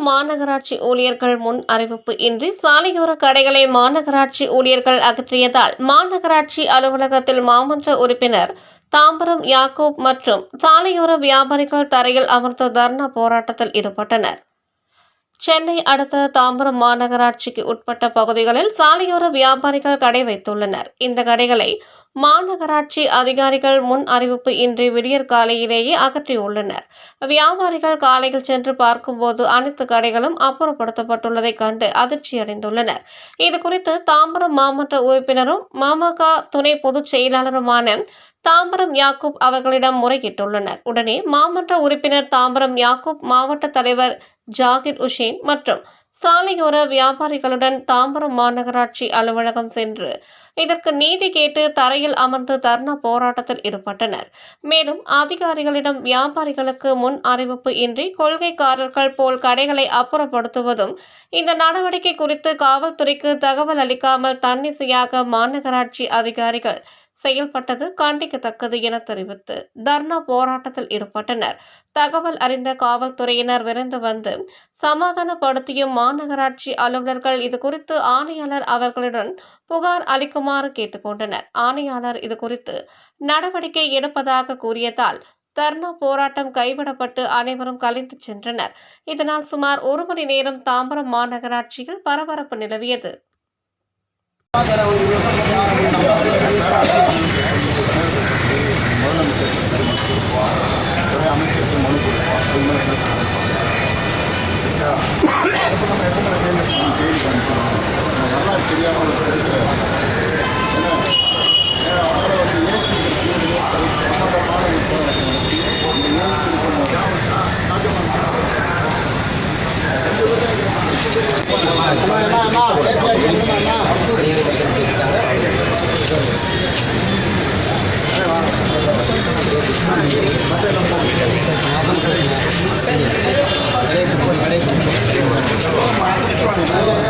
மாநகராட்சி ஊழியர்கள் முன் அறிவிப்பு இன்றி சாலையோர கடைகளை மாநகராட்சி ஊழியர்கள் அகற்றியதால் மாநகராட்சி அலுவலகத்தில் மாமன்ற உறுப்பினர் தாம்பரம் யாக்கூப் மற்றும் சாலையோர வியாபாரிகள் தரையில் அமர்ந்து தர்ணா போராட்டத்தில் ஈடுபட்டனர். சென்னை அடுத்த தாம்பரம் மாநகராட்சிக்கு உட்பட்ட பகுதிகளில் சாலையோர வியாபாரிகள் கடை வைத்துள்ளனர். இந்த கடைகளை மாநகராட்சி அதிகாரிகள் முன் அறிவிப்பு இன்றி விடியற் காலையிலேயே அகற்றியுள்ளனர். வியாபாரிகள் காலையில் சென்று பார்க்கும்போது அனைத்து கடைகளும் அப்புறப்படுத்தப்பட்டுள்ளதை கண்டு அதிர்ச்சியடைந்துள்ளனர். இது குறித்து தாம்பரம் மாவட்ட உறுப்பினரும் மமக துணை பொதுச் செயலாளருமான தாம்பரம் யாக்கூப் அவர்களிடம் முறையிட்டுள்ளனர். உடனே மாமன்ற உறுப்பினர் தாம்பரம் யாக்கூப் மாவட்ட தலைவர் ஜாகிர் உஷேன் மற்றும் சாலையோர வியாபாரிகளுடன் தாம்பரம் மாநகராட்சி அலுவலகம் சென்று இதற்கு நீதி கேட்டு தரையில் அமர்ந்து தர்ணா போராட்டத்தில் ஈடுபட்டனர். மேலும் அதிகாரிகளிடம் வியாபாரிகளுக்கு முன் அறிவிப்பு இன்றி கொள்கைக்காரர்கள் போல் கடைகளை அப்புறப்படுத்துவதும் இந்த நடவடிக்கை குறித்து காவல்துறைக்கு தகவல் அளிக்காமல் தன்னிசையாக மாநகராட்சி அதிகாரிகள் செயல்பட்டது கண்டிக்கத்தக்கது என தெரிவித்து தர்ணா போராட்டத்தில் ஈடுபட்டனர். தகவல் அறிந்த காவல்துறையினர் விரைந்து வந்து சமாதானப்படுத்தியும் மாநகராட்சி அலுவலர்கள் இது குறித்து ஆணையாளர் அவர்களுடன் புகார் அளிக்குமாறு கேட்டுக்கொண்டனர். ஆணையாளர் இது குறித்து நடவடிக்கை எடுப்பதாக கூறியதால் தர்ணா போராட்டம் கைவிடப்பட்டு அனைவரும் கலைந்து சென்றனர். இதனால் சுமார் ஒரு மணி நேரம் தாம்பரம் மாநகராட்சியில் பரபரப்பு நிலவியது. அமைச்சருக்கு மனு கொடுப்போம் அது மாதிரி என்ன சொல்லுவாங்க தேதி காமிச்சிருவாங்க வரலாறு தெரியாமல் பேசுகிறேன் ஏன்னா Yeah.